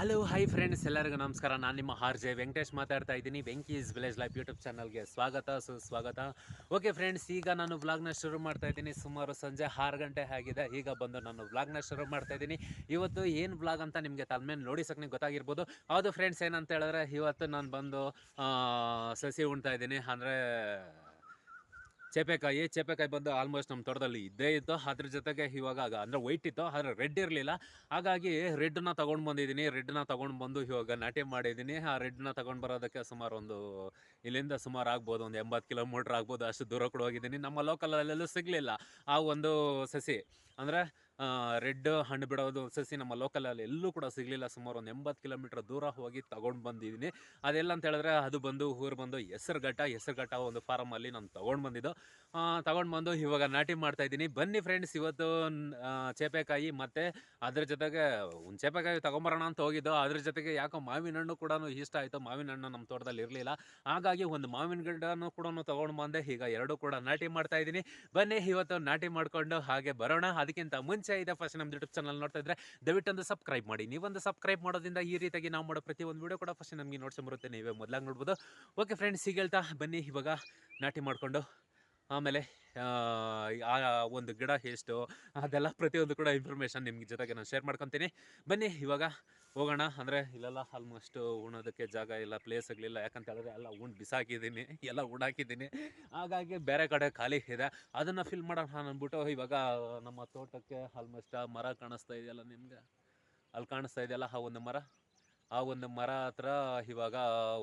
Hello hi friends ಎಲ್ಲರಿಗೂ ನಮಸ್ಕಾರ. ನಾನು ನಿಮ್ಮ ಆರ್ ಜೆ ವೆಂಕಟೇಶ್ ಮಾತಾಡ್ತಾ ಇದ್ದೀನಿ. ವೆಂಕೀಸ್ ವಿಲೇಜ್ ಲೈಫ್ ಯೂಟ್ಯೂಬ್ ಚಾನಲ್ಗೆ ಸ್ವಾಗತ, ಸುಸ್ವಾಗತ. ಓಕೆ ಫ್ರೆಂಡ್ಸ್ ಈಗ ನಾನು ವ್ಲಾಗ್ನ ಶುರು ಮಾಡ್ತಾ ಇದ್ದೀನಿ. ಸುಮಾರು ಸಂಜೆ ಆರು ಗಂಟೆ ಆಗಿದೆ. ಈಗ ಬಂದು ನಾನು ವ್ಲಾಗ್ನ ಶುರು ಮಾಡ್ತಾ ಇದ್ದೀನಿ. ಇವತ್ತು ಏನು ವ್ಲಾಗ್ ಅಂತ ನಿಮಗೆ ತಲ್ಮೇಲೆ ನೋಡಿ ನಿಮ್ಗೆ ಗೊತ್ತಾಗಿರ್ಬೋದು. ಹೌದು ಫ್ರೆಂಡ್ಸ್ ಏನಂತ ಹೇಳಿದ್ರೆ ಇವತ್ತು ನಾನು ಬಂದು ಸಸಿ ಉಣ್ತಾ ಇದ್ದೀನಿ. ಅಂದರೆ ಚೇಪೆಕಾಯಿ ಚೇಪೆಕಾಯಿ ಬಂದು ಆಲ್ಮೋಸ್ಟ್ ನಮ್ಮ ತೋಟದಲ್ಲಿ ಇದ್ದೇ ಇತ್ತು. ಅದ್ರ ಜೊತೆಗೆ ಇವಾಗ ಅಂದ್ರೆ ವೈಟ್ ಇತ್ತು, ಆದರೆ ರೆಡ್ ಇರಲಿಲ್ಲ. ಹಾಗಾಗಿ ರೆಡ್ನ ತೊಗೊಂಡು ಬಂದಿದ್ದೀನಿ. ರೆಡ್ನ ತೊಗೊಂಡು ಬಂದು ಇವಾಗ ನಾಟಿ ಮಾಡಿದ್ದೀನಿ. ಆ ರೆಡ್ನ ತೊಗೊಂಡು ಬರೋದಕ್ಕೆ ಸುಮಾರು ಒಂದು ಇಲ್ಲಿಂದ ಸುಮಾರು ಆಗ್ಬೋದು, ಒಂದು ಎಂಬತ್ತು ಕಿಲೋಮೀಟ್ರ್ ಆಗ್ಬೋದು. ಅಷ್ಟು ದೂರ ಕೂಡ ಹೋಗಿದ್ದೀನಿ. ನಮ್ಮ ಲೋಕಲಲ್ಲೆಲ್ಲೂ ಸಿಗಲಿಲ್ಲ. ಆ ಒಂದು ಸಸಿ ಅಂದರೆ ರೆಡ್ ಹಣ್ಣು ಬಿಡೋದು ಸಸಿ ನಮ್ಮ ಲೋಕಲಲ್ಲಿ ಎಲ್ಲೂ ಕೂಡ ಸಿಗಲಿಲ್ಲ. ಸುಮಾರು ಒಂದು ಎಂಬತ್ತು ಕಿಲೋಮೀಟ್ರ್ ದೂರ ಹೋಗಿ ತಗೊಂಡು ಬಂದಿದ್ದೀನಿ. ಅದೆಲ್ಲ ಅಂತ ಹೇಳಿದ್ರೆ ಅದು ಬಂದು, ಊರು ಬಂದು ಹೆಸರುಘಟ್ಟ ಹೆಸರುಘಟ್ಟ ಒಂದು ಫಾರಮಲ್ಲಿ ನಾನು ತೊಗೊಂಡು ಬಂದಿದ್ದು. ತೊಗೊಂಡು ಬಂದು ಇವಾಗ ನಾಟಿ ಮಾಡ್ತಾ ಇದ್ದೀನಿ. ಬನ್ನಿ ಫ್ರೆಂಡ್ಸ್ ಇವತ್ತು ಚೇಪೆಕಾಯಿ ಮತ್ತು ಅದ್ರ ಜೊತೆಗೆ ಒಂದು ಚೇಪೆಕಾಯಿ ತೊಗೊಂಬರೋಣ ಅಂತ ಹೋಗಿದ್ದು. ಅದ್ರ ಜೊತೆಗೆ ಯಾಕೋ ಮಾವಿನ ಹಣ್ಣು ಕೂಡ ಇಷ್ಟ ಆಯಿತು. ಮಾವಿನ ಹಣ್ಣು ನಮ್ಮ ತೋಟದಲ್ಲಿ ಇರಲಿಲ್ಲ. ಹಾಗಾಗಿ ಒಂದು ಮಾವಿನ ಗಿಡನೂ ಕೂಡ ತೊಗೊಂಡು ಬಂದೆ. ಈಗ ಎರಡು ಕೂಡ ನಾಟಿ ಮಾಡ್ತಾ ಇದ್ದೀನಿ. ಬನ್ನಿ, ಇವತ್ತು ನಾಟಿ ಮಾಡಿಕೊಂಡು ಹಾಗೆ ಬರೋಣ. ಅದಕ್ಕಿಂತ ಮುಂಚೆ ಇದೆ ಫಸ್ಟ್ ನಮ್ಮ ಯೂಟ್ಯೂಬ್ ಚಾನಲ್ ನೋಡ್ತಾ ಇದ್ರೆ, ದಯವಿಟ್ಟು ಒಂದು ಸಬ್ಸ್ಕ್ರೈಬ್ ಮಾಡಿ. ನೀವೊಂದು ಸಬ್ಸ್ಕ್ರೈಬ್ ಮಾಡೋದ್ರಿಂದ ಈ ರೀತಿಯಾಗಿ ನಾವು ಮಾಡೋ ಪ್ರತಿ ಒಂದು ವೀಡಿಯೋ ಕೂಡ ಫಸ್ಟ್ ನಮಗೆ ನೋಡ್ಸಿ ಬರುತ್ತೆ, ನೀವೇ ಮೊದಲಾಗಿ ನೋಡ್ಬೋದು. ಓಕೆ ಫ್ರೆಂಡ್ಸ್ ಈಗ ಹೇಳ್ತಾ ಬನ್ನಿ. ಇವಾಗ ನಾಟಿ ಮಾಡಿಕೊಂಡು ಆಮೇಲೆ ಆ, ಒಂದು ಗಿಡ ಎಷ್ಟು ಅದೆಲ್ಲ ಪ್ರತಿಯೊಂದು ಕೂಡ ಇನ್ಫಾರ್ಮೇಷನ್ ನಿಮ್ಗೆ ಜೊತೆಗೆ ನಾನು ಶೇರ್ ಮಾಡ್ಕೊತೀನಿ. ಬನ್ನಿ ಇವಾಗ ಹೋಗೋಣ. ಅಂದರೆ ಇಲ್ಲೆಲ್ಲ ಆಲ್ಮೋಸ್ಟ್ ಉಣೋದಕ್ಕೆ ಜಾಗ ಇಲ್ಲ ಪ್ಲೇಸ್ ಆಗಲಿಲ್ಲ ಯಾಕಂತ ಹೇಳಿದ್ರೆ ಎಲ್ಲ ಉಂಡು ಬಿಸಾಕಿದ್ದೀನಿ. ಎಲ್ಲ ಉಡಾಕಿದ್ದೀನಿ ಹಾಗಾಗಿ ಬೇರೆ ಕಡೆ ಖಾಲಿ ಇದೆ. ಅದನ್ನು ಫಿಲ್ ಮಾಡೋಣ ಅಂದ್ಬಿಟ್ಟು ಇವಾಗ ನಮ್ಮ ತೋಟಕ್ಕೆ ಆಲ್ಮೋಸ್ಟ್ ಆ ಮರ ಕಾಣಿಸ್ತಾ ಇದೆಯಲ್ಲ ನಿಮಗೆ? ಅಲ್ಲಿ ಕಾಣಿಸ್ತಾ ಇದೆಯಲ್ಲ ಆ ಒಂದು ಮರ? ಆ ಒಂದು ಮರ ಹತ್ರ ಇವಾಗ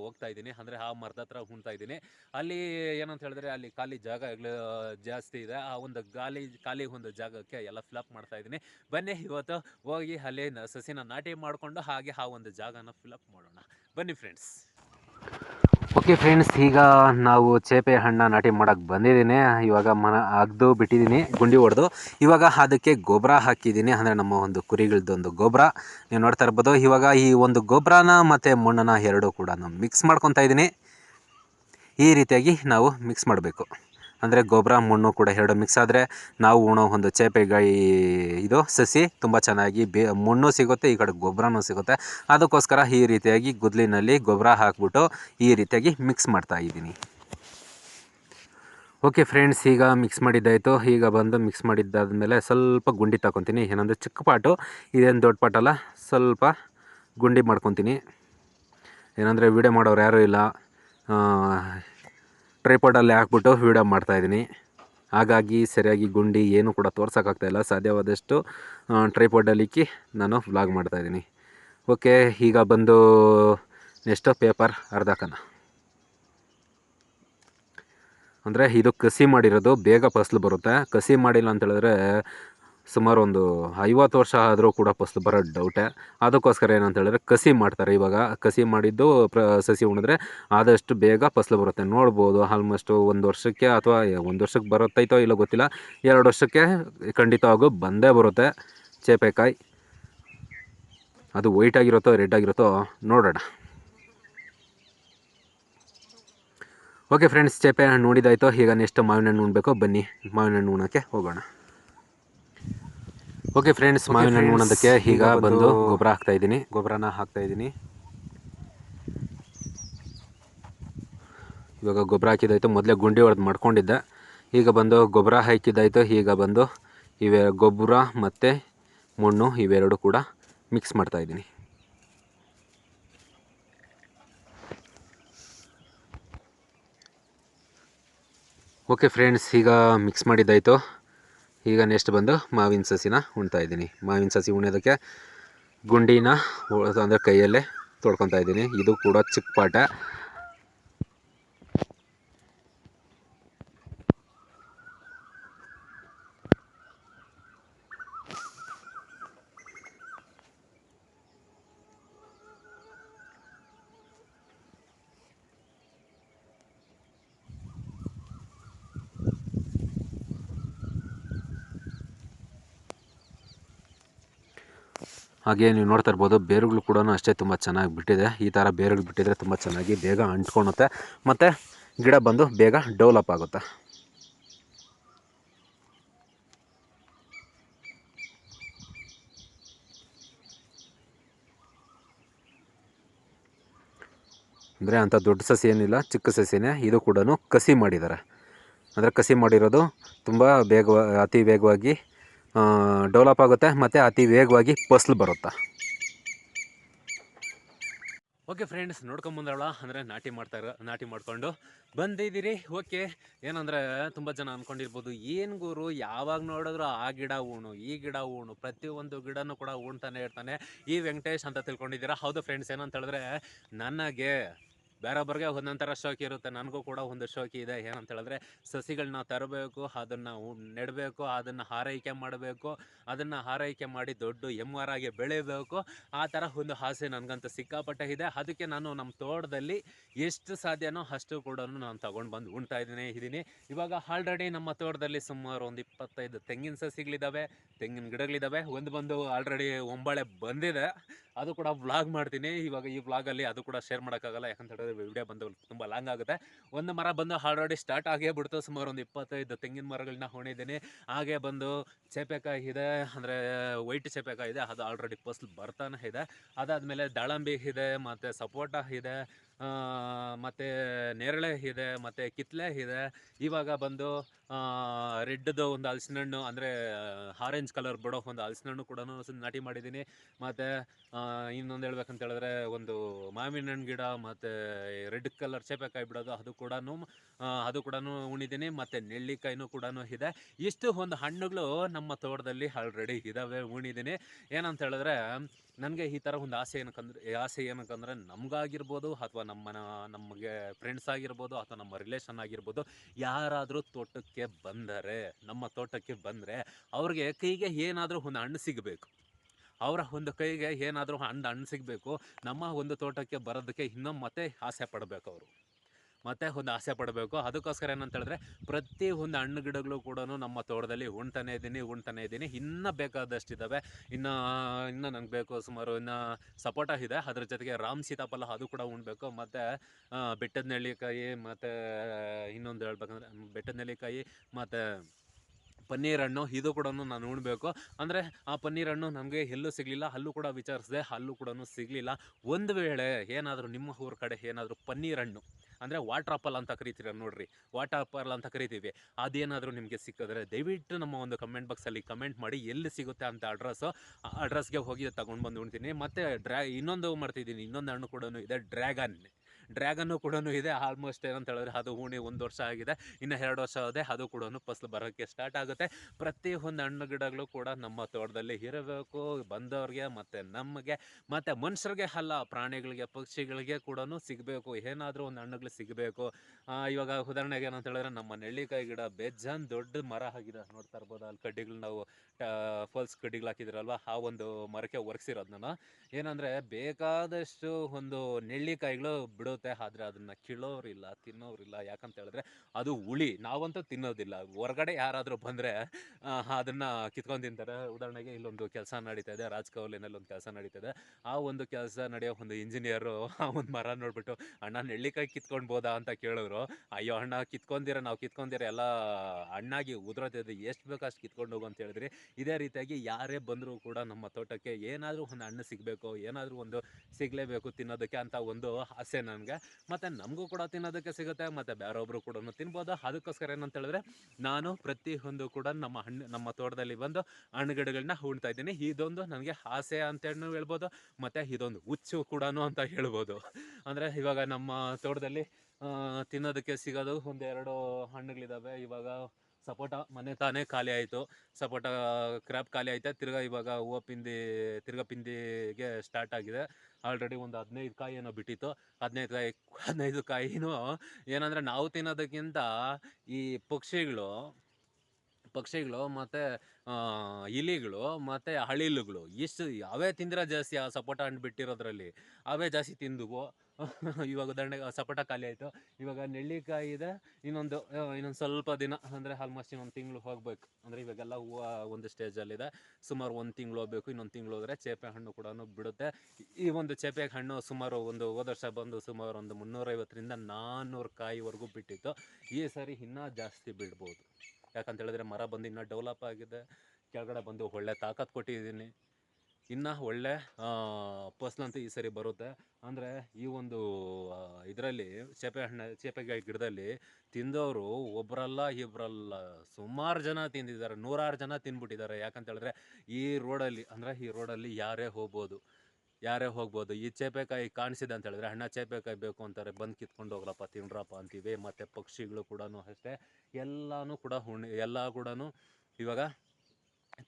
ಹೋಗ್ತಾ ಇದ್ದೀನಿ. ಅಂದರೆ ಆ ಮರದ ಹತ್ರ ಹುಣ್ತಾ ಇದ್ದೀನಿ. ಅಲ್ಲಿ ಏನಂತ ಹೇಳಿದ್ರೆ ಅಲ್ಲಿ ಖಾಲಿ ಜಾಗ ಜಾಸ್ತಿ ಇದೆ. ಆ ಒಂದು ಖಾಲಿ ಖಾಲಿ ಒಂದು ಜಾಗಕ್ಕೆ ಎಲ್ಲ ಫಿಲಪ್ ಮಾಡ್ತಾ ಇದ್ದೀನಿ. ಬನ್ನಿ ಇವತ್ತು ಹೋಗಿ ಅಲ್ಲಿ ಸಸಿನ ನಾಟಿ ಮಾಡಿಕೊಂಡು ಹಾಗೆ ಆ ಒಂದು ಜಾಗನ ಫಿಲಪ್ ಮಾಡೋಣ. ಬನ್ನಿ ಫ್ರೆಂಡ್ಸ್ ಓಕೆ ಫ್ರೆಂಡ್ಸ್ ಈಗ ನಾವು ಚೇಪೆ ಹಣ್ಣ ನಾಟಿ ಮಾಡೋಕ್ಕೆ ಬಂದಿದ್ದೀನಿ. ಇವಾಗ ಮನ ಅಗ್ದು ಬಿಟ್ಟಿದ್ದೀನಿ, ಗುಂಡಿ ಹೊಡೆದು ಇವಾಗ ಅದಕ್ಕೆ ಗೊಬ್ಬರ ಹಾಕಿದ್ದೀನಿ. ಅಂದರೆ ನಮ್ಮ ಒಂದು ಕುರಿಗಳದ್ದೊಂದು ಗೊಬ್ಬರ ನೀವು ನೋಡ್ತಾ ಇರ್ಬೋದು, ಇವಾಗ ಈ ಒಂದು ಗೊಬ್ಬರನ ಮತ್ತು ಮಣ್ಣನ್ನು ಎರಡೂ ಕೂಡ ನಾನು ಮಿಕ್ಸ್ ಮಾಡ್ಕೊತಾ ಇದ್ದೀನಿ ಈ ರೀತಿಯಾಗಿ ನಾವು ಮಿಕ್ಸ್ ಮಾಡಬೇಕು. ಅಂದರೆ ಗೊಬ್ಬರ, ಮಣ್ಣು ಕೂಡ ಎರಡು ಮಿಕ್ಸ್ ಆದರೆ ನಾವು ಉಣೋ ಒಂದು ಚೇಪೆಗಾಯಿ ಇದು ಸಸಿ ತುಂಬ ಚೆನ್ನಾಗಿ ಬೇ, ಮಣ್ಣು ಸಿಗುತ್ತೆ, ಈ ಕಡೆ ಗೊಬ್ಬರನೂ ಸಿಗುತ್ತೆ. ಅದಕ್ಕೋಸ್ಕರ ಈ ರೀತಿಯಾಗಿ ಗುದ್ಲಿನಲ್ಲಿ ಗೊಬ್ಬರ ಹಾಕ್ಬಿಟ್ಟು ಈ ರೀತಿಯಾಗಿ ಮಿಕ್ಸ್ ಮಾಡ್ತಾ ಇದ್ದೀನಿ. ಓಕೆ ಫ್ರೆಂಡ್ಸ್ ಈಗ ಮಿಕ್ಸ್ ಮಾಡಿದ್ದಾಯಿತು. ಈಗ ಬಂದು ಮಿಕ್ಸ್ ಮಾಡಿದ್ದಾದಮೇಲೆ ಸ್ವಲ್ಪ ಗುಂಡಿ ತಗೊತೀನಿ ಏನಂದರೆ ಚಿಕ್ಕ ಪಾಟು, ಇದೇನು ದೊಡ್ಡ ಪಾಟಲ್ಲ, ಸ್ವಲ್ಪ ಗುಂಡಿ ಮಾಡ್ಕೊತೀನಿ. ಏನಂದರೆ ವೀಡಿಯೋ ಮಾಡೋರು ಯಾರೂ ಇಲ್ಲ. ಟ್ರೈಪಾಡಲ್ಲಿ ಹಾಕ್ಬಿಟ್ಟು ವೀಡಿಯೋ ಮಾಡ್ತಾಯಿದ್ದೀನಿ ಹಾಗಾಗಿ ಸರಿಯಾಗಿ ಗುಂಡಿ ಏನು ಕೂಡ ತೋರ್ಸೋಕ್ಕಾಗ್ತಾಯಿಲ್ಲ ಸಾಧ್ಯವಾದಷ್ಟು ಟ್ರೈಪಾಡಲ್ಲಿ ಇಕ್ಕಿ ನಾನು ವ್ಲಾಗ್ ಮಾಡ್ತಾಯಿದ್ದೀನಿ ಓಕೆ ಈಗ ಬಂದು ನೆಕ್ಸ್ಟು ಪೇಪರ್ ಅರ್ಧಕನ ಅಂದರೆ ಇದು ಕಸಿ ಮಾಡಿರೋದು ಬೇಗ ಫಸಲು ಬರುತ್ತೆ. ಕಸಿ ಮಾಡಿಲ್ಲ ಅಂತ ಹೇಳಿದ್ರೆ ಸುಮಾರು ಒಂದು ಐವತ್ತು ವರ್ಷ ಆದರೂ ಕೂಡ ಫಸ್ಲು ಬರೋ ಡೌಟೆ ಅದಕ್ಕೋಸ್ಕರ ಏನಂತ ಹೇಳಿದ್ರೆ ಕಸಿ ಮಾಡ್ತಾರೆ ಇವಾಗ. ಕಸಿ ಮಾಡಿದ್ದು ಪ್ರ, ಸಸಿ ಉಣಿದ್ರೆ ಆದಷ್ಟು ಬೇಗ ಫಸ್ಲು ಬರುತ್ತೆ. ನೋಡ್ಬೋದು ಆಲ್ಮೋಸ್ಟು ಒಂದು ವರ್ಷಕ್ಕೆ ಅಥವಾ ಒಂದು ವರ್ಷಕ್ಕೆ ಬರುತ್ತೈತೋ ಇಲ್ಲೋ ಗೊತ್ತಿಲ್ಲ. ಎರಡು ವರ್ಷಕ್ಕೆ ಖಂಡಿತವಾಗೂ ಬಂದೇ ಬರುತ್ತೆ. ಚೇಪೆಕಾಯಿ. ಅದು ವೈಟ್ ಆಗಿರುತ್ತೋ ರೆಡ್ ಆಗಿರುತ್ತೋ ನೋಡೋಣ. ಓಕೆ ಫ್ರೆಂಡ್ಸ್ ಚೇಪೆ ಹಣ್ಣು ನೋಡಿದಾಯ್ತು. ಈಗ ನೆಕ್ಸ್ಟ್ ಮಾವಿನ ಹಣ್ಣು ಉಣ್ಬೇಕು. ಬನ್ನಿ ಮಾವಿನ ಹಣ್ಣು ಉಣ್ಣೋಕ್ಕೆ ಹೋಗೋಣ. ಓಕೆ ಫ್ರೆಂಡ್ಸ್ ಮಾವಿನ ಹಣ್ಣು ಈಗ ಬಂದು ಗೊಬ್ಬರ ಹಾಕ್ತಾ ಇದ್ದೀನಿ. ಗೊಬ್ಬರನ ಹಾಕ್ತಾ ಇದ್ದೀನಿ. ಇವಾಗ ಗೊಬ್ಬರ ಹಾಕಿದ್ದಾಯ್ತು. ಮೊದಲೇ ಗುಂಡಿ ಹೊಡೆದು ಮಾಡ್ಕೊಂಡಿದ್ದೆ. ಈಗ ಬಂದು ಗೊಬ್ಬರ ಹಾಕಿದ್ದಾಯ್ತು. ಈಗ ಬಂದು ಇವೆ ಗೊಬ್ಬರ ಮತ್ತು ಮಣ್ಣು ಇವೆರಡು ಕೂಡ ಮಿಕ್ಸ್ ಮಾಡ್ತಾ ಇದ್ದೀನಿ. ಓಕೆ ಫ್ರೆಂಡ್ಸ್ ಈಗ ಮಿಕ್ಸ್ ಮಾಡಿದ್ದಾಯಿತು. ಈಗ ನೆಕ್ಸ್ಟ್ ಬಂದು ಮಾವಿನ ಸಸಿನ ಉಣ್ತಾ ಇದ್ದೀನಿ. ಮಾವಿನ ಸಸಿ ಉಣ್ಣೋದಕ್ಕೆ ಗುಂಡಿನ, ಅಂದರೆ ಕೈಯಲ್ಲೇ ತೊಳ್ಕೊತಾ ಇದ್ದೀನಿ. ಇದು ಕೂಡ ಚಿಕ್ಕ ಪಾಟ ಹಾಗೆ ನೀವು ನೋಡ್ತಾ ಇರ್ಬೋದು, ಬೇರುಗಳು ಕೂಡ ಅಷ್ಟೇ ತುಂಬ ಚೆನ್ನಾಗಿ ಬಿಟ್ಟಿದೆ. ಈ ಥರ ಬೇರುಗಳು ಬಿಟ್ಟಿದ್ರೆ ತುಂಬ ಚೆನ್ನಾಗಿ ಬೇಗ ಅಂಟ್ಕೊಳುತ್ತೆ ಮತ್ತು ಗಿಡ ಬಂದು ಬೇಗ ಡೆವಲಪ್ ಆಗುತ್ತೆ. ಅಂದರೆ ಅಂಥ ದೊಡ್ಡ ಸಸಿ ಏನಿಲ್ಲ, ಚಿಕ್ಕ ಸಸಿನೇ ಇದು ಕೂಡ ಕಸಿ ಮಾಡಿದ್ದಾರೆ. ಅಂದರೆ ಕಸಿ ಮಾಡಿರೋದು ತುಂಬ ಬೇಗ ಅತಿ ವೇಗವಾಗಿ ಡೆವಲಪ್ ಆಗುತ್ತೆ ಮತ್ತು ಅತಿ ವೇಗವಾಗಿ ಫಸ್ಲು ಬರುತ್ತೆ. ಓಕೆ ಫ್ರೆಂಡ್ಸ್ ನೋಡ್ಕೊಂಬಂದ್ರಲ್ಲ ಅಂದರೆ ನಾಟಿ ಮಾಡ್ತಾರೆ ನಾಟಿ ಮಾಡಿಕೊಂಡು ಬಂದಿದ್ದೀರಿ. ಓಕೆ ಏನಂದರೆ ತುಂಬ ಜನ ಅಂದ್ಕೊಂಡಿರ್ಬೋದು ಏನು ಗುರು, ಯಾವಾಗ ನೋಡಿದ್ರು ಆ ಗಿಡ ಹೂಣು, ಈ ಗಿಡ ಹೂಣು, ಪ್ರತಿಯೊಂದು ಗಿಡನೂ ಕೂಡ ಹೂಣ್ತಾನೆ ಇರ್ತಾನೆ. ಈ ವೆಂಕಟೇಶ್ ಅಂತ ತಿಳ್ಕೊಂಡಿದ್ದೀರಾ? ಹೌದು ಫ್ರೆಂಡ್ಸ್ ಏನಂತ ಹೇಳಿದ್ರೆ, ನನಗೆ ಬೇರೊಬ್ಬರಿಗೆ ಒಂದೊಂಥರ ಶೋಕಿ ಇರುತ್ತೆ. ನನಗೂ ಕೂಡ ಒಂದು ಶೋಕಿ ಇದೆ. ಏನಂತ ಹೇಳಿದ್ರೆ ಸಸಿಗಳನ್ನ ತರಬೇಕು, ಅದನ್ನು ನೆಡಬೇಕು, ಅದನ್ನು ಹಾರೈಕೆ ಮಾಡಬೇಕು, ಅದನ್ನು ಹಾರೈಕೆ ಮಾಡಿ ದೊಡ್ಡ ಎಮ್ಮರಾಗಿ ಬೆಳಿಬೇಕು. ಆ ಥರ ಒಂದು ಆಸೆ ನನಗಂತೂ ಸಿಕ್ಕಾಪಟ್ಟೆ ಇದೆ. ಅದಕ್ಕೆ ನಾನು ನಮ್ಮ ತೋಟದಲ್ಲಿ ಎಷ್ಟು ಸಾಧ್ಯನೋ ಅಷ್ಟು ಕೂಡ ನಾನು ತಗೊಂಡು ಬಂದು ಉಣ್ತಾ ಇದ್ದೀನಿ ಇದ್ದೀನಿ. ಇವಾಗ ಆಲ್ರೆಡಿ ನಮ್ಮ ತೋಟದಲ್ಲಿ ಸುಮಾರು ಒಂದು ಇಪ್ಪತ್ತೈದು ತೆಂಗಿನ ಸಸಿಗಳಿದ್ದಾವೆ ತೆಂಗಿನ ಗಿಡಗಳಿದ್ದಾವೆ ಒಂದು ಬಂದು ಆಲ್ರೆಡಿ ಒಂಬಾಳೆ ಬಂದಿದೆ. ಅದು ಕೂಡ ವ್ಲಾಗ್ ಮಾಡ್ತೀನಿ. ಇವಾಗ ಈ ವ್ಲಾಗಲ್ಲಿ ಅದು ಕೂಡ ಶೇರ್ ಮಾಡೋಕ್ಕಾಗಲ್ಲ. ಯಾಕಂತ ಹೇಳಿದ್ರೆ ವಿಡಿಯೋ ಬಂದು ತುಂಬ ಲಾಂಗ್ ಆಗುತ್ತೆ. ಒಂದು ಮರ ಬಂದು ಆಲ್ರೆಡಿ ಸ್ಟಾರ್ಟ್ ಆಗೇ ಬಿಡ್ತು. ಸುಮಾರು ಒಂದು ಇಪ್ಪತ್ತೈದು ತೆಂಗಿನ ಮರಗಳನ್ನ ಹೊಣಿದ್ದೀನಿ. ಹಾಗೆ ಬಂದು ಚೇಪೆಕಾಯಿ ಇದೆ. ಅಂದರೆ ವೈಟ್ ಚೇಪೆಕಾಯಿ ಇದೆ. ಅದು ಆಲ್ರೆಡಿ ಫಸ್ಲ್ ಬರ್ತಾನೆ ಇದೆ. ಅದಾದಮೇಲೆ ದಾಳಂಬಿ ಇದೆ. ಮತ್ತು ಸಪೋಟ ಇದೆ. ಮತ್ತು ನೇರಳೆ ಇದೆ, ಮತ್ತು ಕಿತ್ತಳೆ ಇದೆ. ಇವಾಗ ಬಂದು ರೆಡ್ದು ಒಂದು ಹಲಸಿನ ಹಣ್ಣು ಅಂದರೆ ಆರೆಂಜ್ ಕಲರ್ ಬಿಡೋ ಒಂದು ಹಲಸಿನ ಹಣ್ಣು ಕೂಡ ನಾಟಿ ಮಾಡಿದ್ದೀನಿ. ಮತ್ತು ಇನ್ನೊಂದು ಹೇಳ್ಬೇಕಂತ ಹೇಳಿದ್ರೆ, ಒಂದು ಮಾವಿನ ಹಣ್ಣು ಗಿಡ, ಮತ್ತು ರೆಡ್ ಕಲರ್ ಚೇಪೆಕಾಯಿ ಬಿಡೋದು, ಅದು ಕೂಡ ಅದು ಕೂಡ ಉಣಿದ್ದೀನಿ. ಮತ್ತು ನೆಲ್ಲಿಕಾಯಿನೂ ಕೂಡ ಇದೆ. ಇಷ್ಟು ಒಂದು ಹಣ್ಣುಗಳು ನಮ್ಮ ತೋಟದಲ್ಲಿ ಆಲ್ರೆಡಿ ಇದ್ದಾವೆ ಉಣಿದ್ದೀನಿ. ಏನಂತ ಹೇಳಿದ್ರೆ ನನಗೆ ಈ ಥರ ಒಂದು ಆಸೆ ಏನಕ್ಕಂದ್ರೆ ಆಸೆ ಏನಕ್ಕಂದ್ರೆ ನಮಗಾಗಿರ್ಬೋದು ಅಥವಾ ನಮ್ಮ ನಮಗೆ ಫ್ರೆಂಡ್ಸ್ ಆಗಿರ್ಬೋದು ಅಥವಾ ನಮ್ಮ ರಿಲೇಷನ್ ಆಗಿರ್ಬೋದು, ಯಾರಾದರೂ ತೋಟಕ್ಕೆ ಬಂದರೆ, ನಮ್ಮ ತೋಟಕ್ಕೆ ಬಂದರೆ ಅವ್ರಿಗೆ ಕೈಗೆ ಏನಾದರೂ ಒಂದು ಹಣ್ಣು ಸಿಗಬೇಕು. ಅವರ ಒಂದು ಕೈಗೆ ಏನಾದರೂ ಹಣ್ಣು ಹಣ್ಣು ಸಿಗಬೇಕು. ನಮ್ಮ ಒಂದು ತೋಟಕ್ಕೆ ಬರೋದಕ್ಕೆ ಇನ್ನೊಮ್ಮೆ ಮತ್ತೆ ಆಸೆ ಪಡಬೇಕು ಅವರು. ಮತ್ತೆ ಒಂದು ಆಸೆ ಪಡಬೇಕು. ಅದಕ್ಕೋಸ್ಕರ ಏನಂತ ಹೇಳಿದ್ರೆ, ಪ್ರತಿ ಒಂದು ಹಣ್ಣು ಗಿಡಗಳು ಕೂಡ ನಮ್ಮ ತೋಟದಲ್ಲಿ ಉಣ್ತಾನೆ ಇದ್ದೀನಿ ಉಣ್ತಾನೆ ಇದ್ದೀನಿ. ಇನ್ನೂ ಬೇಕಾದಷ್ಟಿದ್ದಾವೆ ಇನ್ನು ಇನ್ನು ನಂಗೆ ಬೇಕು ಸುಮಾರು ಇನ್ನು ಸಪೋಟ ಇದೆ. ಅದ್ರ ಜೊತೆಗೆ ರಾಮ್ ಸೀತಾಫಲ ಅದು ಕೂಡ ಉಣ್ಬೇಕು. ಮತ್ತು ಬೆಟ್ಟದ ನೆಲ್ಲಿಕಾಯಿ, ಮತ್ತು, ಇನ್ನೊಂದು ಹೇಳ್ಬೇಕಂದ್ರೆ, ಬೆಟ್ಟದ ನೆಲ್ಲಿಕಾಯಿ, ಮತ್ತು ಪನ್ನೀರ್ ಹಣ್ಣು ಇದು ಕೂಡ ನಾನು ಉಣ್ಬೇಕು. ಅಂದರೆ ಆ ಪನ್ನೀರ್ ಹಣ್ಣು ನಮಗೆ ಎಲ್ಲೂ ಸಿಗಲಿಲ್ಲ, ಅಲ್ಲೂ ಕೂಡ ವಿಚಾರಿಸಿದೆ, ಅಲ್ಲೂ ಕೂಡ ಸಿಗಲಿಲ್ಲ. ಒಂದು ವೇಳೆ ಏನಾದರೂ ನಿಮ್ಮ ಊರ ಕಡೆ ಏನಾದರೂ ಪನ್ನೀರ್ ಹಣ್ಣು ಅಂದರೆ ವಾಟರ್ ಆಪಲ್ ಅಂತ ಕರಿತೀರ ನೋಡ್ರಿ ವಾಟರ್ ಆಪಲ್ ಅಂತ ಕರಿತೀವಿ, ಅದೇನಾದರೂ ನಿಮಗೆ ಸಿಕ್ಕಿದ್ರೆ ದಯವಿಟ್ಟು ನಮ್ಮ ಒಂದು ಕಮೆಂಟ್ ಬಾಕ್ಸಲ್ಲಿ ಕಮೆಂಟ್ ಮಾಡಿ ಎಲ್ಲಿ ಸಿಗುತ್ತೆ ಅಂತ ಅಡ್ರೆಸ್ಸು ಆ ಅಡ್ರೆಸ್ಗೆ ಹೋಗಿ ತಗೊಂಡು ಬಂದು ಉಣ್ತೀನಿ. ಮತ್ತು ಡ್ರ್ಯಾ, ಇನ್ನೊಂದು ಮಾಡ್ತಿದ್ದೀನಿ, ಇನ್ನೊಂದು ಹಣ್ಣು ಕೂಡ ಇದೆ, ಡ್ರ್ಯಾಗನ್. ಡ್ರ್ಯಾಗನ್ನು ಕೂಡ ಇದೆ. ಆಲ್ಮೋಸ್ಟ್ ಏನಂತ ಹೇಳಿದ್ರೆ ಅದು ಹೂಣಿ ಒಂದು ವರ್ಷ ಆಗಿದೆ. ಇನ್ನು ಎರಡು ವರ್ಷ ಆಗಿದೆ ಅದು ಕೂಡ ಫಸಲು ಬರೋಕ್ಕೆ ಸ್ಟಾರ್ಟ್ ಆಗುತ್ತೆ. ಪ್ರತಿ ಒಂದು ಹಣ್ಣು ಗಿಡಗಳು ಕೂಡ ನಮ್ಮ ತೋಟದಲ್ಲಿ ಇರಬೇಕು. ಬಂದವ್ರಿಗೆ ಮತ್ತು ನಮಗೆ ಮತ್ತು ಮನುಷ್ಯರಿಗೆ ಅಲ್ಲ, ಪ್ರಾಣಿಗಳಿಗೆ, ಪಕ್ಷಿಗಳಿಗೆ ಕೂಡ ಸಿಗಬೇಕು. ಏನಾದರೂ ಒಂದು ಹಣ್ಣುಗಳು ಸಿಗಬೇಕು. ಇವಾಗ ಉದಾಹರಣೆಗೆ ಏನಂತ ಹೇಳಿದ್ರೆ ನಮ್ಮ ನೆಲ್ಲಿಕಾಯಿ ಗಿಡ ಬೇಜಾನ್ ದೊಡ್ಡ ಮರ ಆಗಿದೆ. ನೋಡ್ತಾ ಇರ್ಬೋದು, ಅಲ್ಲಿ ಕಡ್ಡಿಗಳು ನಾವು ಫಲ್ಸ್ ಕಡ್ಡಿಗಳು ಹಾಕಿದ್ರಲ್ವ? ಆ ಒಂದು ಮರಕ್ಕೆ ಒರೆಸಿರೋದು ನಾನು ಏನಂದರೆ ಬೇಕಾದಷ್ಟು ಒಂದು ನೆಲ್ಲಿಕಾಯಿಗಳು ಬಿಡುತ್ತೆ ಆದರೆ ಅದನ್ನು ಕೀಳೋರಿಲ್ಲ, ತಿನ್ನೋರಿಲ್ಲ. ಯಾಕಂತ ಹೇಳಿದ್ರೆ ಅದು ಹುಳಿ. ನಾವಂತೂ ತಿನ್ನೋದಿಲ್ಲ. ಹೊರಗಡೆ ಯಾರಾದರೂ ಬಂದರೆ ಅದನ್ನು ಕಿತ್ಕೊಂಡು ತಿಂತಾರೆ. ಉದಾಹರಣೆಗೆ ಇಲ್ಲೊಂದು ಕೆಲಸ ನಡೀತಾ ಇದೆ. ರಾಜಕೌಲಿನಲ್ಲಿ ಒಂದು ಕೆಲಸ ನಡೀತಾ ಇದೆ. ಆ ಒಂದು ಕೆಲಸ ನಡೆಯೋ ಒಂದು ಇಂಜಿನಿಯರು, ಆ ಒಂದು ಮರ ನೋಡ್ಬಿಟ್ಟು, ಅಣ್ಣ, ನೆಲ್ಲಿಕಾಯಿ ಕಿತ್ಕೊಂಡ್ಬೋದಾ? ಅಂತ ಕೇಳಿದ್ರು ಅಯ್ಯೋ, ಅಣ್ಣ ಕಿತ್ಕೊಂಡಿರ ನಾವು ಕಿತ್ಕೊಂಡಿರ ಎಲ್ಲ ಹಣ್ಣಾಗಿ ಉದುರೋತಿದೆ ಎಷ್ಟು ಬೇಕೋ ಅಷ್ಟು ಕಿತ್ಕೊಂಡು ಹೋಗು ಅಂತ ಹೇಳಿದ್ರಿ. ಇದೇ ರೀತಿಯಾಗಿ ಯಾರೇ ಬಂದರೂ ಕೂಡ ನಮ್ಮ ತೋಟಕ್ಕೆ ಏನಾದರೂ ಒಂದು ಹಣ್ಣು ಸಿಗಬೇಕು, ಏನಾದರೂ ಒಂದು ಸಿಗಲೇಬೇಕು ತಿನ್ನೋದಕ್ಕೆ ಅಂತ ಒಂದು ಆಸೆ ನನಗೆ ಮತ್ತು ನಮಗೂ ಕೂಡ ತಿನ್ನೋದಕ್ಕೆ ಸಿಗುತ್ತೆ, ಮತ್ತು ಬೇರೊಬ್ಬರು ಕೂಡ ತಿನ್ಬೋದು. ಅದಕ್ಕೋಸ್ಕರ ಏನಂತ ಹೇಳಿದ್ರೆ, ನಾನು ಪ್ರತಿಯೊಂದು ಕೂಡ ನಮ್ಮ ಹಣ್ಣು, ನಮ್ಮ ತೋಟದಲ್ಲಿ ಬಂದು ಹಣ್ಣುಗಿಡಗಳನ್ನ ಉಣ್ತಾ ಇದ್ದೀನಿ. ಇದೊಂದು ನನಗೆ ಆಸೆ ಅಂತೇಳಿ ಹೇಳ್ಬೋದು, ಮತ್ತು ಇದೊಂದು ಹುಚ್ಚು ಕೂಡ ಅಂತ ಹೇಳ್ಬೋದು. ಅಂದರೆ ಇವಾಗ ನಮ್ಮ ತೋಟದಲ್ಲಿ ತಿನ್ನೋದಕ್ಕೆ ಸಿಗೋದು ಒಂದೆರಡು ಹಣ್ಣುಗಳಿದ್ದಾವೆ ಇವಾಗ ಸಪೋಟ ಮನೆ ತಾನೇ ಖಾಲಿ ಆಯಿತು. ಸಪೋಟ ಕ್ರ್ಯಾಪ್ ಖಾಲಿ ಆಯ್ತು? ತಿರ್ಗಾ ಇವಾಗ ಹೂವು ಪಿಂದಿ ತಿರ್ಗಾ ಪಿಂದಿಗೆ ಸ್ಟಾರ್ಟ್ ಆಗಿದೆ. ಆಲ್ರೆಡಿ ಒಂದು ಹದಿನೈದು ಕಾಯಿ ಏನೋ ಬಿಟ್ಟಿತ್ತು. ಹದಿನೈದು ಕಾಯಿ, ಹದಿನೈದು ಕಾಯಿನೂ ಏನಂದರೆ ನಾವು ತಿನ್ನೋದಕ್ಕಿಂತ ಈ ಪಕ್ಷಿಗಳು ಪಕ್ಷಿಗಳು ಮತ್ತು ಇಲಿಗಳು ಮತ್ತು ಹಳಿಲುಗಳು ಇಷ್ಟು ಅವೇ ತಿಂದ್ರೆ ಜಾಸ್ತಿ ಆ ಸಪೋಟ ಹಣ್ಣು ಬಿಟ್ಟಿರೋದ್ರಲ್ಲಿ, ಅವೇ ಜಾಸ್ತಿ ತಿಂದವು. ಇವಾಗ ಉದಾಹರಣೆಗೆ ಸಪೋಟ ಖಾಲಿ ಆಯಿತು. ಇವಾಗ ನೆಲ್ಲಿಕಾಯಿ ಇದೆ, ಇನ್ನೊಂದು ಇನ್ನೊಂದು ಸ್ವಲ್ಪ ದಿನ, ಅಂದರೆ ಆಲ್ಮೋಸ್ಟ್ ಇನ್ನೊಂದು ತಿಂಗಳು ಹೋಗ್ಬೇಕು. ಅಂದರೆ ಇವಾಗೆಲ್ಲ ಹೂವು ಒಂದು ಸ್ಟೇಜಲ್ಲಿದೆ ಸುಮಾರು ಒಂದು ತಿಂಗಳು ಹೋಗ್ಬೇಕು, ಇನ್ನೊಂದು ತಿಂಗಳು ಹೋದರೆ ಚೇಪೆ ಹಣ್ಣು ಕೂಡ ಬಿಡುತ್ತೆ. ಈ ಒಂದು ಚೇಪೆ ಹಣ್ಣು ಸುಮಾರು ಒಂದು, ಹೋದ ವರ್ಷ ಬಂದು ಸುಮಾರು ಒಂದು ಮುನ್ನೂರೈವತ್ತರಿಂದ ನಾನ್ನೂರು ಕಾಯಿವರೆಗೂ ಬಿಟ್ಟಿತ್ತು. ಈ ಸರಿ ಇನ್ನೂ ಜಾಸ್ತಿ ಬಿಡ್ಬೋದು. ಯಾಕಂತ ಹೇಳಿದ್ರೆ ಮರ ಬಂದು ಇನ್ನೂ ಡೆವಲಪ್ ಆಗಿದೆ. ಕೆಳಗಡೆ ಬಂದು ಒಳ್ಳೆ ತಾಕತ್ತು ಕೊಟ್ಟಿದ್ದೀನಿ. ಇನ್ನು ಒಳ್ಳೆ ಅಂತ ಈ ಸರಿ ಬರುತ್ತೆ. ಅಂದರೆ ಈ ಒಂದು ಇದರಲ್ಲಿ ಚೇಪೆ ಹಣ್ಣು ಚೇಪೆಕಾಯಿ ಗಿಡದಲ್ಲಿ ತಿಂದವರು ಒಬ್ಬರಲ್ಲ ಇಬ್ಬರಲ್ಲ ಸುಮಾರು ಜನ ತಿಂದಿದ್ದಾರೆ, ನೂರಾರು ಜನ ತಿಂದ್ಬಿಟ್ಟಿದ್ದಾರೆ. ಯಾಕಂತ ಹೇಳಿದ್ರೆ ಈ ರೋಡಲ್ಲಿ, ಅಂದರೆ ಈ ರೋಡಲ್ಲಿ ಯಾರೇ ಹೋಗ್ಬೋದು ಯಾರೇ ಹೋಗ್ಬೋದು, ಈ ಚೇಪೆಕಾಯಿ ಕಾಣಿಸಿದೆ ಅಂತ ಹೇಳಿದ್ರೆ ಅಣ್ಣ ಚೇಪೆಕಾಯಿ ಬೇಕು ಅಂತಾರೆ, ಬಂದು ಕಿತ್ಕೊಂಡು ಹೋಗಲಪ್ಪ ತಿಂಡ್ರಪ್ಪ ಅಂತೀವಿ. ಮತ್ತು ಪಕ್ಷಿಗಳು ಕೂಡ ಅಷ್ಟೇ, ಎಲ್ಲನೂ ಕೂಡ ಹುಣ್ಣಿ ಎಲ್ಲ ಕೂಡ ಇವಾಗ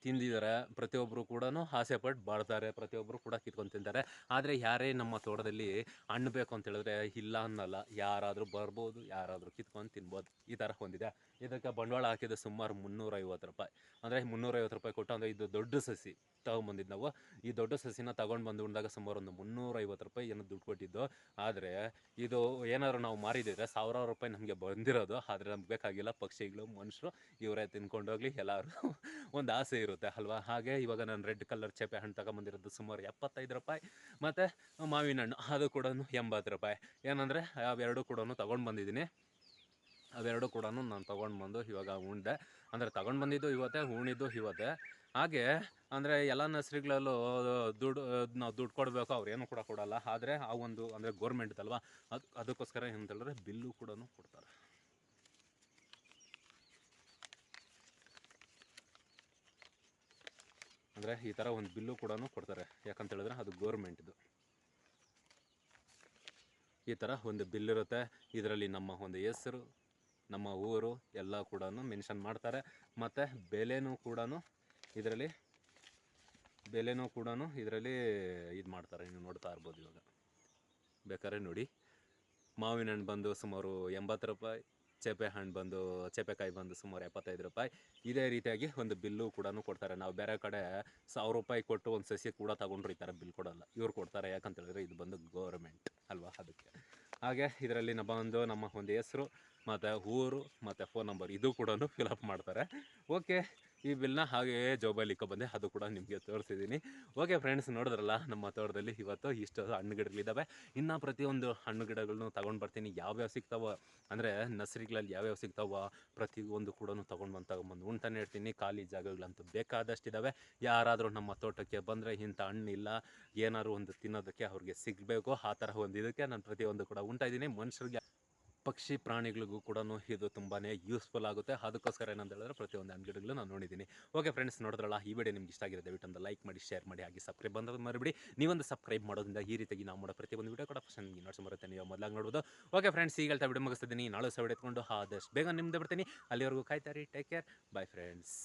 ತಿಂದಿದ್ದಾರೆ ಪ್ರತಿಯೊಬ್ಬರು ಕೂಡ ಆಸೆ ಪಟ್ಟು ಬಾಳ್ತಾರೆ. ಪ್ರತಿಯೊಬ್ಬರು ಕೂಡ ಕಿತ್ಕೊಂಡು ತಿಂತಾರೆ. ಆದರೆ ಯಾರೇ ನಮ್ಮ ತೋಟದಲ್ಲಿ ಹಣ್ಣು ಬೇಕು ಅಂತ ಹೇಳಿದ್ರೆ, ಇಲ್ಲ ಅನ್ನಲ್ಲ. ಯಾರಾದರೂ ಬರ್ಬೋದು, ಯಾರಾದರೂ ಕಿತ್ಕೊಂಡು ತಿನ್ಬೋದು. ಈ ಥರ ಹೊಂದಿದೆ. ಇದಕ್ಕೆ ಬಂಡವಾಳ ಹಾಕಿದ ಸುಮಾರು ಮುನ್ನೂರೈವತ್ತು ರೂಪಾಯಿ. ಅಂದರೆ ಮುನ್ನೂರೈವತ್ತು ರೂಪಾಯಿ ಕೊಟ್ಟು ಅಂದರೆ ಇದು ದೊಡ್ಡ ಸಸಿ ತಗೊಂಬಂದಿದ್ದು ನಾವು. ಈ ದೊಡ್ಡ ಸಸಿನ ತಗೊಂಡು ಬಂದು ಉಂಡಾಗ ಸುಮಾರು ಒಂದು ಮುನ್ನೂರೈವತ್ತು ರೂಪಾಯಿ ಏನೋ ದುಡ್ಡು ಕೊಟ್ಟಿದ್ದು. ಆದರೆ ಇದು ಏನಾದ್ರು ನಾವು ಮಾರಿದಿದ್ರೆ ಸಾವಿರಾರು ರೂಪಾಯಿ ನಮಗೆ ಬಂದಿರೋದು. ಆದರೆ ನಮ್ಗೆ ಬೇಕಾಗಿಲ್ಲ. ಪಕ್ಷಿಗಳು, ಮನುಷ್ಯರು, ಇವರೇ ತಿನ್ಕೊಂಡೋಗ್ಲಿ ಎಲ್ಲರೂ ಒಂದು ಆಸೆ ಇರುತ್ತೆ ಅಲ್ವಾ? ಹಾಗೆ ಇವಾಗ ನಾನು ರೆಡ್ ಕಲರ್ ಚೇಪೆ ಹಣ್ಣು ತಗೊಂಬಂದಿರೋದು ಸುಮಾರು ಎಪ್ಪತ್ತೈದು ರೂಪಾಯಿ. ಮತ್ತು ಮಾವಿನ ಹಣ್ಣು, ಅದು ಕೂಡ ಎಂಬತ್ತು ರೂಪಾಯಿ. ಏನಂದರೆ, ಅವೆರಡು ಕೂಡ ತೊಗೊಂಡು ಬಂದಿದ್ದೀನಿ. ಅವೆರಡು ಕೂಡ ನಾನು ತೊಗೊಂಡು ಬಂದು ಇವಾಗ ಉಂಡೆ. ಅಂದರೆ ತೊಗೊಂಡು ಬಂದಿದ್ದು ಇವತ್ತೇ ಉಣಿದ್ದು ಇವತ್ತೇ. ಹಾಗೆ, ಅಂದರೆ ಎಲ್ಲ ನರ್ಸರಿಗಳಲ್ಲೂ ದುಡ್ಡು, ನಾವು ದುಡ್ಡು ಕೊಡಬೇಕು ಅವ್ರು ಏನು ಕೂಡ ಕೊಡಲ್ಲ. ಆದರೆ ಆ ಒಂದು, ಅಂದರೆ ಗೋರ್ಮೆಂಟ್ದಲ್ವ ಅದು, ಅದಕ್ಕೋಸ್ಕರ ಏನಂತ ಹೇಳಿದ್ರೆ ಬಿಲ್ಲು ಕೂಡ ಕೊಡ್ತಾರೆ. ಅಂದರೆ ಈ ಥರ ಒಂದು ಬಿಲ್ಲು ಕೂಡ ಕೊಡ್ತಾರೆ. ಯಾಕಂತ ಹೇಳಿದ್ರೆ ಅದು ಗೋರ್ಮೆಂಟ್ದು ಈ ಥರ ಒಂದು ಬಿಲ್ ಇರುತ್ತೆ. ಇದರಲ್ಲಿ ನಮ್ಮ ಒಂದು ಹೆಸರು, ನಮ್ಮ ಊರು ಎಲ್ಲ ಕೂಡ ಮೆನ್ಷನ್ ಮಾಡ್ತಾರೆ. ಮತ್ತು ಬೆಲೆನೂ ಕೂಡ ಇದರಲ್ಲಿ, ಬೆಲೆನೂ ಕೂಡ ಇದರಲ್ಲಿ ಇದು ಮಾಡ್ತಾರೆ. ನೀವು ನೋಡ್ತಾ ಇರ್ಬೋದು ಇವಾಗ. ಬೇಕಾದ್ರೆ ನೋಡಿ. ಮಾವಿನ ಹಣ್ಣು ಬಂದು ಸುಮಾರು ಎಂಬತ್ತು ರೂಪಾಯಿ ಚೇಪೆ ಹಣ್ಣು ಬಂದು, ಚೇಪೆಕಾಯಿ ಬಂದು ಸುಮಾರು ಎಪ್ಪತ್ತೈದು ರೂಪಾಯಿ. ಇದೇ ರೀತಿಯಾಗಿ ಒಂದು ಬಿಲ್ಲು ಕೂಡ ಕೊಡ್ತಾರೆ. ನಾವು ಬೇರೆ ಕಡೆ ಸಾವಿರ ರೂಪಾಯಿ ಕೊಟ್ಟು ಒಂದು ಸಸಿ ಕೂಡ ತಗೊಂಡ್ರು ಈ ಥರ ಬಿಲ್ ಕೊಡೋಲ್ಲ. ಇವ್ರು ಕೊಡ್ತಾರೆ. ಯಾಕಂತ ಹೇಳಿದ್ರೆ ಇದು ಬಂದು ಗೌರ್ಮೆಂಟ್ ಅಲ್ವಾ ಅದಕ್ಕೆ. ಹಾಗೆ ಇದರಲ್ಲಿ ನಮ್ಮ ಒಂದು ನಮ್ಮ ಒಂದು ಹೆಸರು ಮತ್ತು ಊರು, ಮತ್ತು ಫೋನ್ ನಂಬರ್ ಇದು ಕೂಡ ಫಿಲಪ್ ಮಾಡ್ತಾರೆ. ಓಕೆ ಈ ಬಿಲ್ನ ಹಾಗೆ ಜೋಬಲ್ಲಿ ಬಂದೆ ಅದು ಕೂಡ ನಿಮಗೆ ತೋರಿಸಿದ್ದೀನಿ. ಓಕೆ ಫ್ರೆಂಡ್ಸ್ ನೋಡಿದ್ರಲ್ಲ, ನಮ್ಮ ತೋಟದಲ್ಲಿ ಇವತ್ತು ಇಷ್ಟು ಹಣ್ಣು ಗಿಡಗಳಿದ್ದಾವೆ ಇನ್ನು ಪ್ರತಿಯೊಂದು ಹಣ್ಣು ಗಿಡಗಳನ್ನು ತೊಗೊಂಡು ಬರ್ತೀನಿ. ಯಾವ್ಯಾವ ಸಿಗ್ತಾವ, ಅಂದರೆ ನರ್ಸರಿಗಳಲ್ಲಿ ಯಾವ್ಯಾವ ಸಿಗ್ತಾವ, ಪ್ರತಿಯೊಂದು ಕೂಡ ತೊಗೊಂಡು ಬಂದು ತಗೊಂಬಂದು ಉಂಟಾನೆ ಇರ್ತೀನಿ ಖಾಲಿ ಜಾಗಗಳಂತೂ ಬೇಕಾದಷ್ಟಿದ್ದಾವೆ ಯಾರಾದರೂ ನಮ್ಮ ತೋಟಕ್ಕೆ ಬಂದರೆ ಇಂಥ ಹಣ್ಣು ಇಲ್ಲ ಏನಾದ್ರು ಒಂದು ತಿನ್ನೋದಕ್ಕೆ ಅವ್ರಿಗೆ ಸಿಗಬೇಕು. ಆ ಥರ ಒಂದು ಇದಕ್ಕೆ ನಾನು ಪ್ರತಿಯೊಂದು ಕೂಡ ಉಂಟಾಯಿದ್ದೀನಿ. ಮನುಷ್ಯರಿಗೆ ಪಕ್ಷಿ ಪ್ರಾಣಿಗಳಿಗೂ ಕೂಡ ಇದು ತುಂಬಾ ಯೂಸ್ಫುಲ್ ಆಗುತ್ತೆ. ಅದಕ್ಕೋಸ್ಕರ ಏನಂತ ಹೇಳಿದ್ರೆ ಪ್ರತಿಯೊಂದು ಹಣ್ಣುಗಿಡಗಳು ನಾನು ನೋಡಿದ್ದೀನಿ ಓಕೆ ಫ್ರೆಂಡ್ಸ್ ನೋಡಿದ್ರಲ್ಲ, ಈ ವಿಡಿಯೋ ನಿಮ್ಗೆ ಇಷ್ಟ ಆಗಿದೆ ದಯವಿಟ್ಟು ಲೈಕ್ ಮಾಡಿ ಶೇರ್ ಮಾಡಿ, ಹಾಗೆ ಸಬ್ಸ್ಕ್ರೈಬ್ ಬಂದ್ರೆ ಮರಿಬಿಡಿ. ನೀವೊಂದು ಸಬ್ಸ್ಕ್ರೈಬ್ ಮಾಡೋದ್ರಿಂದ ಈ ರೀತಿಯಾಗಿ ನಾವು ಮಾಡೋ ಪ್ರತಿಯೊಂದು ವಿಡಿಯೋ ಕೂಡ ಫಸ್ಟ್ ನಿಮಗೆ ಬರುತ್ತೆ. ನೀವು ಮೊದಲಾಗಿ ನೋಡ್ಬೋದು. ಓಕೆ ಫ್ರೆಂಡ್ಸ್ ಈಗ ಹೇಳ್ತಾ ವಿಡಿಯೋ ಮುಗಿಸ್ತಿದ್ದೀನಿ. ನಾಳೆ ಸಹ ಎತ್ಕೊಂಡು ಆದಷ್ಟು ಬೇಗ ನಿಮ್ದು ಬಿಡ್ತೀನಿ ಅಲ್ಲಿವರೆಗೂ ಕಾಯ್ತಾರಿ ಟೇಕ್ ಕೇರ್ ಬೈ ಫ್ರೆಂಡ್ಸ್